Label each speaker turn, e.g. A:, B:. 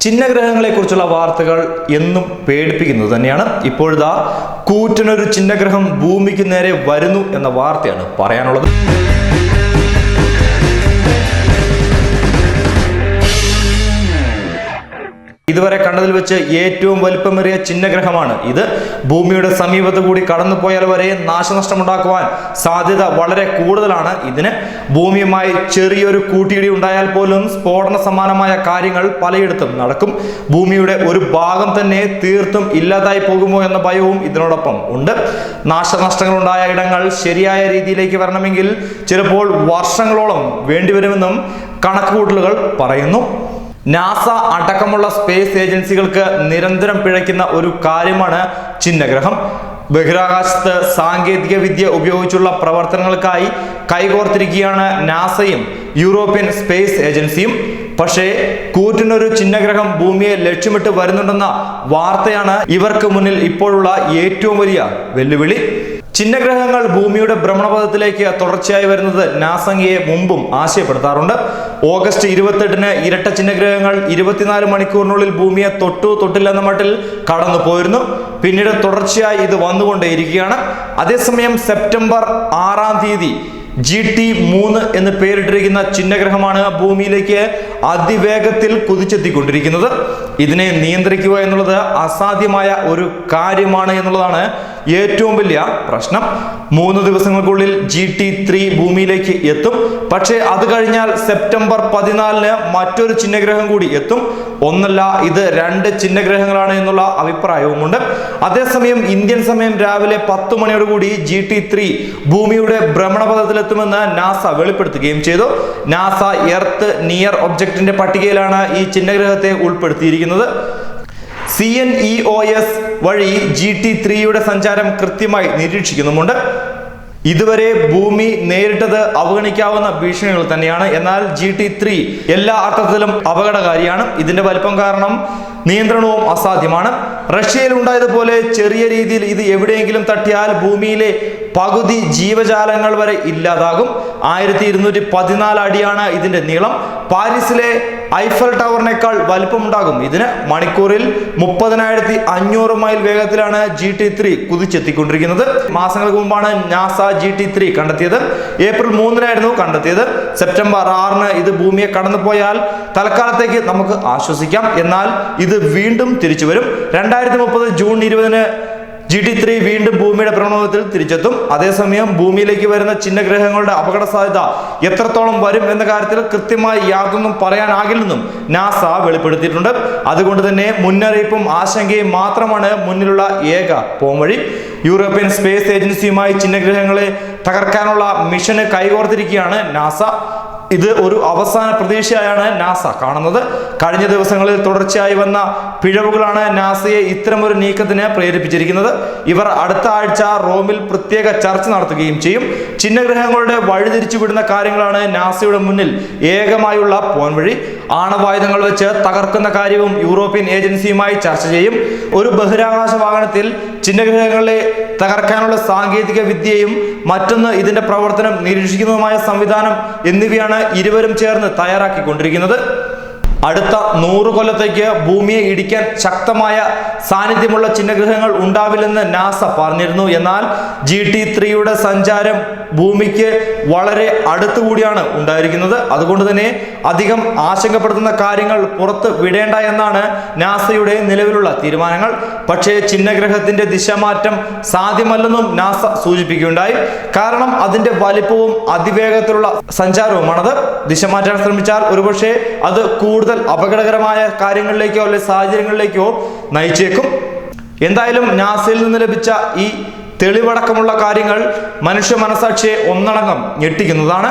A: ചിഹ്നഗ്രഹങ്ങളെ കുറിച്ചുള്ള വാർത്തകൾ എന്നും പേടിപ്പിക്കുന്നത് തന്നെയാണ്. ഇപ്പോഴിതാ കൂറ്റനൊരു ചിഹ്നഗ്രഹം ഭൂമിക്ക് നേരെ വരുന്നു എന്ന വാർത്തയാണ് പറയാനുള്ളത്. ഇതുവരെ കണ്ടതിൽ വെച്ച് ഏറ്റവും വലിപ്പമേറിയ ചിഹ്നഗ്രഹമാണ് ഇത്. ഭൂമിയുടെ സമീപത്ത് കൂടി കടന്നുപോയാൽ വരെ നാശനഷ്ടമുണ്ടാക്കുവാൻ സാധ്യത വളരെ കൂടുതലാണ് ഇതിന്. ഭൂമിയുമായി ചെറിയൊരു കൂട്ടിയിടി ഉണ്ടായാൽ പോലും സ്ഫോടന സമാനമായ കാര്യങ്ങൾ പലയിടത്തും നടക്കും. ഭൂമിയുടെ ഒരു ഭാഗം തന്നെ തീർത്തും ഇല്ലാതായി പോകുമോ എന്ന ഭയവും ഇതിനോടൊപ്പം ഉണ്ട്. നാശനഷ്ടങ്ങൾ ഉണ്ടായ ഇടങ്ങൾ ശരിയായ രീതിയിലേക്ക് വരണമെങ്കിൽ ചിലപ്പോൾ വർഷങ്ങളോളം വേണ്ടിവരുമെന്നും കണക്കുകൂട്ടലുകൾ പറയുന്നു. നാസ അടക്കമുള്ള സ്പേസ് ഏജൻസികൾക്ക് നിരന്തരം പിഴയ്ക്കുന്ന ഒരു കാര്യമാണ് ചിഹ്നഗ്രഹം. ബഹിരാകാശത്ത് സാങ്കേതിക വിദ്യ ഉപയോഗിച്ചുള്ള പ്രവർത്തനങ്ങൾക്കായി കൈകോർത്തിരിക്കുകയാണ് നാസയും യൂറോപ്യൻ സ്പേസ് ഏജൻസിയും. പക്ഷേ കൂറ്റിനൊരു ചിഹ്നഗ്രഹം ഭൂമിയെ ലക്ഷ്യമിട്ട് വരുന്നുണ്ടെന്ന വാർത്തയാണ് ഇവർക്ക് മുന്നിൽ ഇപ്പോഴുള്ള ഏറ്റവും വലിയ വെല്ലുവിളി. ചിഹ്നഗ്രഹങ്ങൾ ഭൂമിയുടെ ഭ്രമണപഥത്തിലേക്ക് തുടർച്ചയായി വരുന്നത് നാസംഗിയെ മുമ്പും ആശയപ്പെടുത്താറുണ്ട്. ഓഗസ്റ്റ് ഇരുപത്തെട്ടിന് ഇരട്ട ചിഹ്നഗ്രഹങ്ങൾ ഇരുപത്തിനാല് മണിക്കൂറിനുള്ളിൽ ഭൂമിയെ തൊട്ടു തൊട്ടില്ലെന്ന മട്ടിൽ കടന്നു പോയിരുന്നു. പിന്നീട് തുടർച്ചയായി ഇത് വന്നുകൊണ്ടേയിരിക്കുകയാണ്. അതേസമയം സെപ്റ്റംബർ ആറാം തീയതി ജി ടി മൂന്ന് എന്ന് പേരിട്ടിരിക്കുന്ന ചിഹ്നഗ്രഹമാണ് ഭൂമിയിലേക്ക് അതിവേഗത്തിൽ കുതിച്ചെത്തിക്കൊണ്ടിരിക്കുന്നത്. ഇതിനെ നിയന്ത്രിക്കുക എന്നുള്ളത് അസാധ്യമായ ഒരു കാര്യമാണ് എന്നുള്ളതാണ് ഏറ്റവും വലിയ പ്രശ്നം. മൂന്ന് ദിവസങ്ങൾക്കുള്ളിൽ ജി ടി ത്രീ ഭൂമിയിലേക്ക് എത്തും. പക്ഷേ അത് കഴിഞ്ഞാൽ സെപ്റ്റംബർ പതിനാലിന് മറ്റൊരു ചിഹ്നഗ്രഹം കൂടി എത്തും. ഒന്നല്ല ഇത് രണ്ട് ചിഹ്നഗ്രഹങ്ങളാണ് എന്നുള്ള അഭിപ്രായവുമുണ്ട്. അതേസമയം ഇന്ത്യൻ സമയം രാവിലെ പത്ത് മണിയോടുകൂടി ജി ടി ത്രീ ഭൂമിയുടെ ഭ്രമണപഥത്തിലെത്തുമെന്ന് നാസ വെളിപ്പെടുത്തുകയും ചെയ്തു. നാസ എർത്ത് നിയർ ഒബ്ജക്റ്റിന്റെ പട്ടികയിലാണ് ഈ ചിഹ്നഗ്രഹത്തെ ഉൾപ്പെടുത്തിയിരിക്കുന്നത്. C N E O S വഴി ജി ടി ത്രീയുടെ സഞ്ചാരം കൃത്യമായി നിരീക്ഷിക്കുന്നുമുണ്ട്. ഇതുവരെ ഭൂമി നേരിട്ടത് അവഗണിക്കാവുന്ന ഭീഷണികൾ തന്നെയാണ്. എന്നാൽ ജി ടി ത്രീ എല്ലാ അർത്ഥത്തിലും അപകടകാരിയാണ്. ഇതിന്റെ വലിപ്പം കാരണം നിയന്ത്രണവും അസാധ്യമാണ്. റഷ്യയിൽ ഉണ്ടായതുപോലെ ചെറിയ രീതിയിൽ ഇത് എവിടെയെങ്കിലും തട്ടിയാൽ ഭൂമിയിലെ പകുതി ജീവജാലങ്ങൾ വരെ ഇല്ലാതാകും. ആയിരത്തി ഇരുന്നൂറ്റി പതിനാല് അടിയാണ് ഇതിന്റെ നീളം. പാരീസിലെ ഐഫൽ ടവറിനേക്കാൾ വലിപ്പമുണ്ടാകും. ഇതിന് മണിക്കൂറിൽ മുപ്പതിനായിരത്തി അഞ്ഞൂറ് മൈൽ വേഗത്തിലാണ് ജി ടി ത്രീ കുതിച്ചെത്തിക്കൊണ്ടിരിക്കുന്നത്. മാസങ്ങൾക്ക് മുമ്പാണ് നാസ ജി ടി ത്രീ കണ്ടെത്തിയത്. ഏപ്രിൽ മൂന്നിനായിരുന്നു കണ്ടെത്തിയത്. സെപ്റ്റംബർ ആറിന് ഇത് ഭൂമിയെ കടന്നുപോയാൽ തൽക്കാലത്തേക്ക് നമുക്ക് ആശ്വസിക്കാം. എന്നാൽ ഇത് വീണ്ടും തിരിച്ചു വരും രണ്ടായിരത്തി മുപ്പത് ജൂൺ ഇരുപതിന് ജി ടി ത്രീ വീണ്ടും ഭൂമിയുടെ ഭ്രമണപഥത്തിൽ തിരിച്ചെത്തും. അതേസമയം ഭൂമിയിലേക്ക് വരുന്ന ചിഹ്നഗ്രഹങ്ങളുടെ അപകട സാധ്യത എത്രത്തോളം വരും എന്ന കാര്യത്തിൽ കൃത്യമായി യാതൊന്നും പറയാനാകില്ലെന്നും നാസ വെളിപ്പെടുത്തിയിട്ടുണ്ട്. അതുകൊണ്ട് തന്നെ മുന്നറിയിപ്പും ആശങ്കയും മാത്രമാണ് മുന്നിലുള്ള ഏക പോംവഴി യൂറോപ്യൻ സ്പേസ് ഏജൻസിയുമായി ചിഹ്നഗ്രഹങ്ങളെ തകർക്കാനുള്ള മിഷന് കൈകോർത്തിരിക്കുകയാണ് നാസ. ഇത് ഒരു അവസാന പ്രതീക്ഷയായാണ് നാസ കാണുന്നത്. കഴിഞ്ഞ ദിവസങ്ങളിൽ തുടർച്ചയായി വന്ന പിഴവുകളാണ് നാസയെ ഇത്തരമൊരു നീക്കത്തിന് പ്രേരിപ്പിച്ചിരിക്കുന്നത്. ഇവർ അടുത്ത ആഴ്ച റോമിൽ പ്രത്യേക ചർച്ച നടത്തുകയും ചെയ്യും. ചിഹ്നഗ്രഹങ്ങളുടെ വഴിതിരിച്ചു വിടുന്ന കാര്യങ്ങളാണ് നാസയുടെ മുന്നിൽ ഏകമായുള്ള പോൻവഴി. ആണവായുധങ്ങൾ വെച്ച് തകർക്കുന്ന കാര്യവും യൂറോപ്യൻ ഏജൻസിയുമായി ചർച്ച ചെയ്യും. ഒരു ബഹിരാകാശ വാഹനത്തിൽ ചിഹ്നഗ്രഹങ്ങളെ തകർക്കാനുള്ള സാങ്കേതിക വിദ്യയും മറ്റൊന്ന് ഇതിന്റെ പ്രവർത്തനം നിരീക്ഷിക്കുന്നതുമായ സംവിധാനം എന്നിവയാണ് ഇരുവരും ചേർന്ന് തയ്യാറാക്കിക്കൊണ്ടിരിക്കുന്നത്. അടുത്ത നൂറ് കൊല്ലത്തേക്ക് ഭൂമിയെ ഇടിക്കാൻ ശക്തമായ സാന്നിധ്യമുള്ള ചിഹ്നഗ്രഹങ്ങൾ ഉണ്ടാവില്ലെന്ന് നാസ പറഞ്ഞിരുന്നു. എന്നാൽ ജി ടി ത്രീയുടെ സഞ്ചാരം ഭൂമിക്ക് വളരെ അടുത്തുകൂടിയാണ് ഉണ്ടായിരിക്കുന്നത്. അതുകൊണ്ട് തന്നെ അധികം ആശങ്കപ്പെടുത്തുന്ന കാര്യങ്ങൾ പുറത്ത് വിടേണ്ട എന്നാണ് നാസയുടെ നിലവിലുള്ള തീരുമാനങ്ങൾ. പക്ഷേ ചിഹ്നഗ്രഹത്തിന്റെ ദിശമാറ്റം സാധ്യമല്ലെന്നും നാസ സൂചിപ്പിക്കുകയുണ്ടായി. കാരണം അതിന്റെ വലിപ്പവും അതിവേഗത്തിലുള്ള സഞ്ചാരവുമാണത്. ദിശ മാറ്റാൻ ശ്രമിച്ചാൽ ഒരുപക്ഷെ അത് കൂടുതൽ അപകടകരമായ കാര്യങ്ങളിലേക്കോ അല്ലെങ്കിൽ സാഹചര്യങ്ങളിലേക്കോ നയിച്ചേക്കും. എന്തായാലും നാസയിൽ നിന്ന് ലഭിച്ച ഈ തെളിവടക്കമുള്ള കാര്യങ്ങൾ മനുഷ്യ മനസാക്ഷിയെ ഒന്നടങ്കം ഞെട്ടിക്കുന്നതാണ്.